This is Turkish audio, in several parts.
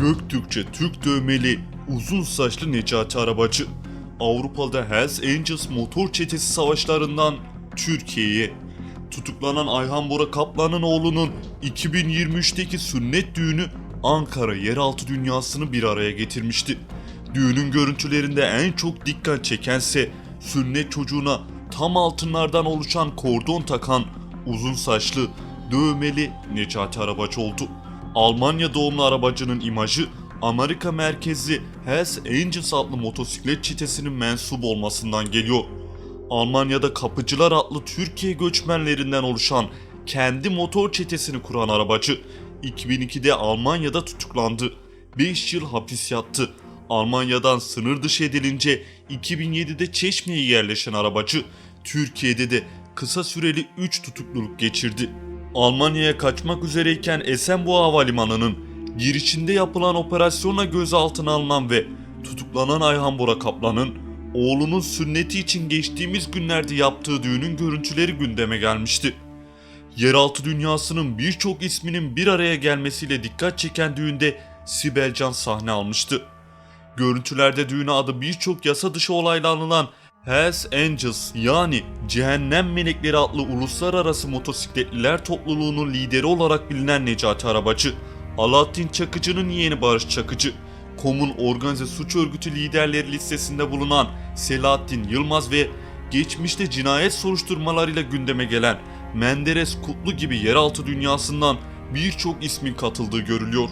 Göktürkçe Türk dövmeli uzun saçlı Necati Arabacı Avrupa'da Hells Angels motor çetesi savaşlarından Türkiye'ye tutuklanan Ayhan Bora Kaplan'ın oğlunun 2023'teki sünnet düğünü Ankara yeraltı dünyasını bir araya getirmişti. Düğünün görüntülerinde en çok dikkat çekense sünnet çocuğuna tam altınlardan oluşan kordon takan uzun saçlı, dövmeli Necati Arabacı oldu. Almanya doğumlu arabacının imajı Amerika merkezli Hells Angels adlı motosiklet çetesinin mensup olmasından geliyor. Almanya'da Kapıcılar adlı Türkiye göçmenlerinden oluşan kendi motor çetesini kuran arabacı 2002'de Almanya'da tutuklandı. 5 yıl hapis yattı. Almanya'dan sınır dışı edilince 2007'de Çeşme'ye yerleşen arabacı Türkiye'de de kısa süreli 3 tutukluluk geçirdi. Almanya'ya kaçmak üzereyken Esenboğa Havalimanı'nın girişinde yapılan operasyonla gözaltına alınan ve tutuklanan Ayhan Bora Kaplan'ın oğlunun sünneti için geçtiğimiz günlerde yaptığı düğünün görüntüleri gündeme gelmişti. Yeraltı dünyasının birçok isminin bir araya gelmesiyle dikkat çeken düğünde Sibel Can sahne almıştı. Görüntülerde düğüne adı birçok yasa dışı olayla anılan Hells Angels yani Cehennem Melekleri adlı uluslararası motosikletliler topluluğunun lideri olarak bilinen Necati Arabacı, Alaaddin Çakıcı'nın yeğeni Barış Çakıcı, KOM'un organize suç örgütü liderleri listesinde bulunan Selahattin Yılmaz ve geçmişte cinayet soruşturmalarıyla gündeme gelen Menderes Kutlu gibi yeraltı dünyasından birçok ismin katıldığı görülüyor.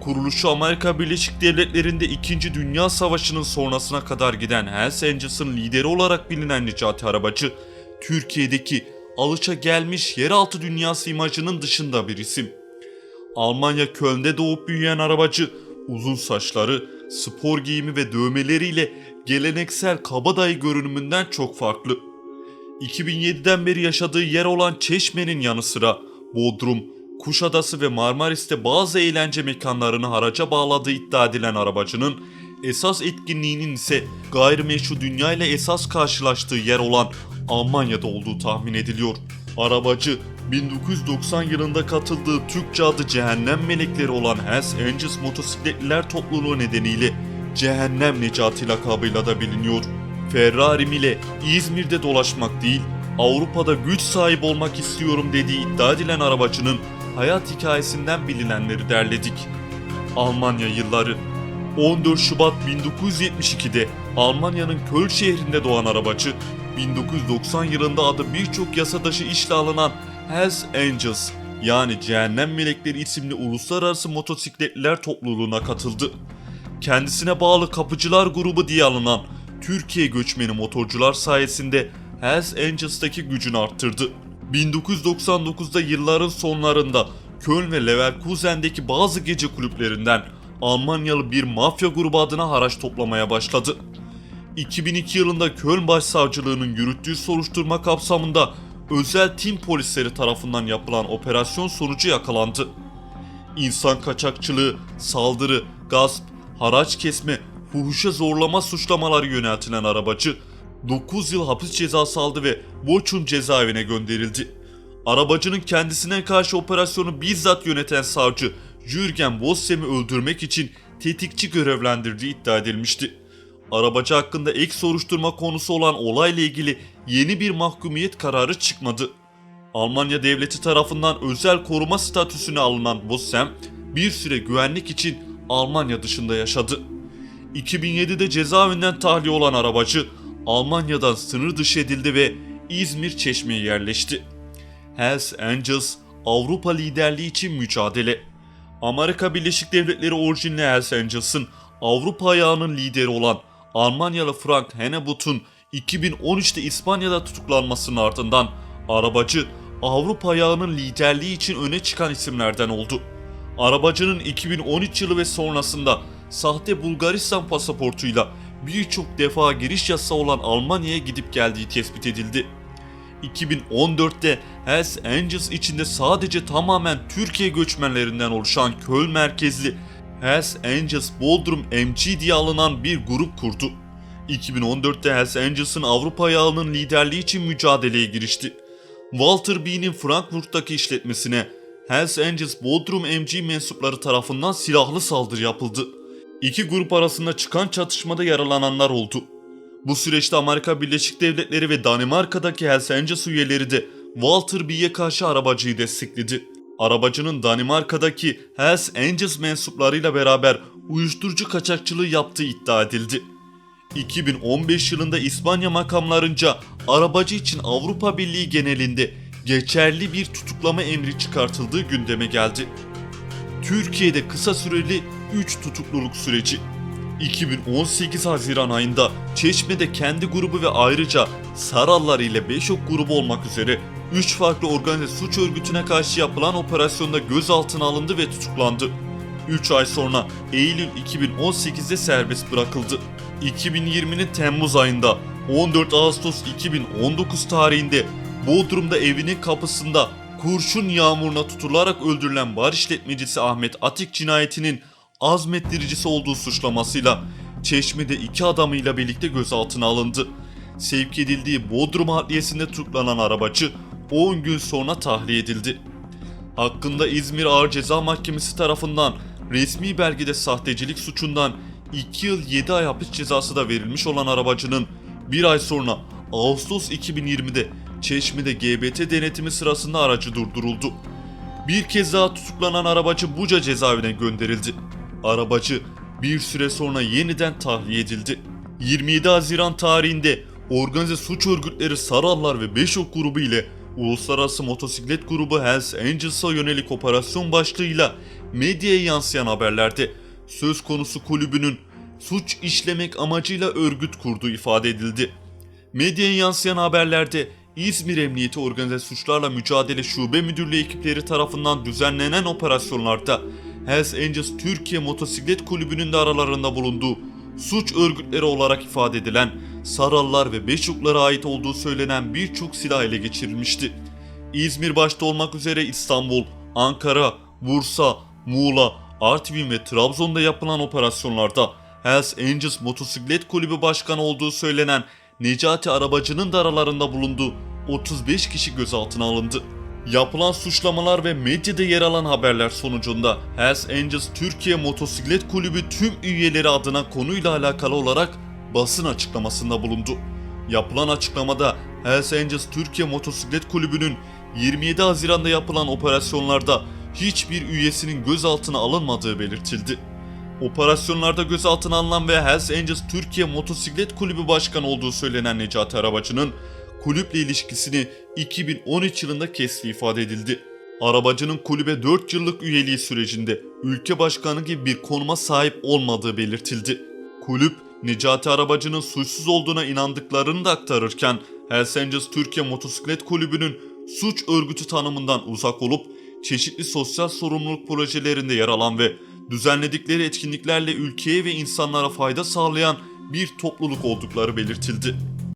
Kuruluşu Amerika Birleşik Devletleri'nde 2. Dünya Savaşı'nın sonrasına kadar giden Hells Angels'ın lideri olarak bilinen Necati Arabacı, Türkiye'deki alışa gelmiş yeraltı dünyası imajının dışında bir isim. Almanya Köln'de doğup büyüyen arabacı, uzun saçları, spor giyimi ve dövmeleriyle geleneksel kabadayı görünümünden çok farklı. 2007'den beri yaşadığı yer olan Çeşme'nin yanı sıra Bodrum, Kuşadası ve Marmaris'te bazı eğlence mekanlarını haraca bağladığı iddia edilen arabacının esas etkinliğinin ise gayrimeşru dünya ile esas karşılaştığı yer olan Almanya'da olduğu tahmin ediliyor. Arabacı 1990 yılında katıldığı Türkçe adı Cehennem Melekleri olan Hells Angels motosikletliler topluluğu nedeniyle Cehennem Necati lakabıyla da biliniyor. Ferrari'm ile İzmir'de dolaşmak değil, Avrupa'da güç sahibi olmak istiyorum dediği iddia edilen arabacının hayat hikayesinden bilinenleri derledik. Almanya yılları 14 Şubat 1972'de Almanya'nın Köln şehrinde doğan arabacı, 1990 yılında adı birçok yasa dışı işle alınan Hells Angels yani Cehennem Melekleri isimli uluslararası motosikletliler topluluğuna katıldı. Kendisine bağlı Kapıcılar grubu diye alınan Türkiye göçmeni motorcular sayesinde Hells Angels'taki gücünü arttırdı. 1999'da yılların sonlarında Köln ve Leverkusen'deki bazı gece kulüplerinden Almanyalı bir mafya grubu adına haraç toplamaya başladı. 2002 yılında Köln Başsavcılığı'nın yürüttüğü soruşturma kapsamında özel tim polisleri tarafından yapılan operasyon sonucu yakalandı. İnsan kaçakçılığı, saldırı, gasp, haraç kesme, fuhuşa zorlama suçlamaları yöneltilen arabacı 9 yıl hapis cezası aldı ve Bochum cezaevine gönderildi. Arabacının kendisine karşı operasyonu bizzat yöneten savcı Jürgen Vossem'i öldürmek için tetikçi görevlendirdiği iddia edilmişti. Arabacı hakkında ek soruşturma konusu olan olayla ilgili yeni bir mahkumiyet kararı çıkmadı. Almanya devleti tarafından özel koruma statüsüne alınan Vossem bir süre güvenlik için Almanya dışında yaşadı. 2007'de cezaevinden tahliye olan arabacı Almanya'dan sınır dışı edildi ve İzmir Çeşme'ye yerleşti. Hells Angels Avrupa liderliği için mücadele. Amerika Birleşik Devletleri orijinli Hells Angels'ın Avrupa ayağının lideri olan Almanyalı Frank Hennebut'un 2013'te İspanya'da tutuklanmasının ardından arabacı Avrupa ayağının liderliği için öne çıkan isimlerden oldu. Arabacının 2013 yılı ve sonrasında sahte Bulgaristan pasaportuyla birçok defa giriş yasağı olan Almanya'ya gidip geldiği tespit edildi. 2014'te Hells Angels içinde sadece tamamen Türkiye göçmenlerinden oluşan Köln merkezli Hells Angels Bodrum MG diye alınan bir grup kurdu. 2014'te Hells Angels'ın Avrupa ayağının liderliği için mücadeleye girişti. Walter B'nin Frankfurt'taki işletmesine Hells Angels Bodrum MG mensupları tarafından silahlı saldırı yapıldı. İki grup arasında çıkan çatışmada yaralananlar oldu. Bu süreçte Amerika Birleşik Devletleri ve Danimarka'daki Hells Angels üyeleri de Walter B'ye karşı arabacıyı destekledi. Arabacının Danimarka'daki Hells Angels mensuplarıyla beraber uyuşturucu kaçakçılığı yaptığı iddia edildi. 2015 yılında İspanya makamlarınca arabacı için Avrupa Birliği genelinde geçerli bir tutuklama emri çıkartıldığı gündeme geldi. Türkiye'de kısa süreli 3 tutukluluk süreci. 2018 Haziran ayında Çeşme'de kendi grubu ve ayrıca Sarallar ile Beşok grubu olmak üzere 3 farklı organize suç örgütüne karşı yapılan operasyonda gözaltına alındı ve tutuklandı. 3 ay sonra Eylül 2018'de serbest bırakıldı. 2020'nin Temmuz ayında 14 Ağustos 2019 tarihinde Bodrum'da evinin kapısında kurşun yağmuruna tutularak öldürülen bar işletmecisi Ahmet Atik cinayetinin azmettiricisi olduğu suçlamasıyla Çeşme'de iki adamıyla birlikte gözaltına alındı. Sevk edildiği Bodrum Adliyesi'nde tutuklanan arabacı 10 gün sonra tahliye edildi. Hakkında İzmir Ağır Ceza Mahkemesi tarafından resmi belgede sahtecilik suçundan 2 yıl 7 ay hapis cezası da verilmiş olan arabacının bir ay sonra Ağustos 2020'de Çeşme'de GBT denetimi sırasında aracı durduruldu. Bir kez daha tutuklanan arabacı Buca cezaevine gönderildi. Arabacı bir süre sonra yeniden tahliye edildi. 27 Haziran tarihinde organize suç örgütleri Sarallar ve Beşok grubu ile Uluslararası Motosiklet Grubu Hells Angels'a yönelik operasyon başlığıyla medyaya yansıyan haberlerde söz konusu kulübünün suç işlemek amacıyla örgüt kurduğu ifade edildi. Medyaya yansıyan haberlerde İzmir Emniyeti Organize Suçlarla Mücadele Şube Müdürlüğü ekipleri tarafından düzenlenen operasyonlarda Hells Angels Türkiye Motosiklet Kulübü'nün de aralarında bulunduğu suç örgütleri olarak ifade edilen Sarallar ve Beşuklara ait olduğu söylenen birçok silah ele geçirilmişti. İzmir başta olmak üzere İstanbul, Ankara, Bursa, Muğla, Artvin ve Trabzon'da yapılan operasyonlarda Hells Angels Motosiklet Kulübü Başkanı olduğu söylenen Necati Arabacı'nın da aralarında bulunduğu 35 kişi gözaltına alındı. Yapılan suçlamalar ve medyada yer alan haberler sonucunda Hells Angels Türkiye Motosiklet Kulübü tüm üyeleri adına konuyla alakalı olarak basın açıklamasında bulundu. Yapılan açıklamada Hells Angels Türkiye Motosiklet Kulübü'nün 27 Haziran'da yapılan operasyonlarda hiçbir üyesinin gözaltına alınmadığı belirtildi. Operasyonlarda gözaltına alınan ve Hells Angels Türkiye Motosiklet Kulübü Başkanı olduğu söylenen Necati Arabacı'nın kulüple ilişkisini 2013 yılında kestiği ifade edildi. Arabacının kulübe 4 yıllık üyeliği sürecinde ülke başkanı gibi bir konuma sahip olmadığı belirtildi. Kulüp, Necati Arabacı'nın suçsuz olduğuna inandıklarını da aktarırken Hells Angels Türkiye Motosiklet Kulübü'nün suç örgütü tanımından uzak olup çeşitli sosyal sorumluluk projelerinde yer alan ve düzenledikleri etkinliklerle ülkeye ve insanlara fayda sağlayan bir topluluk oldukları belirtildi.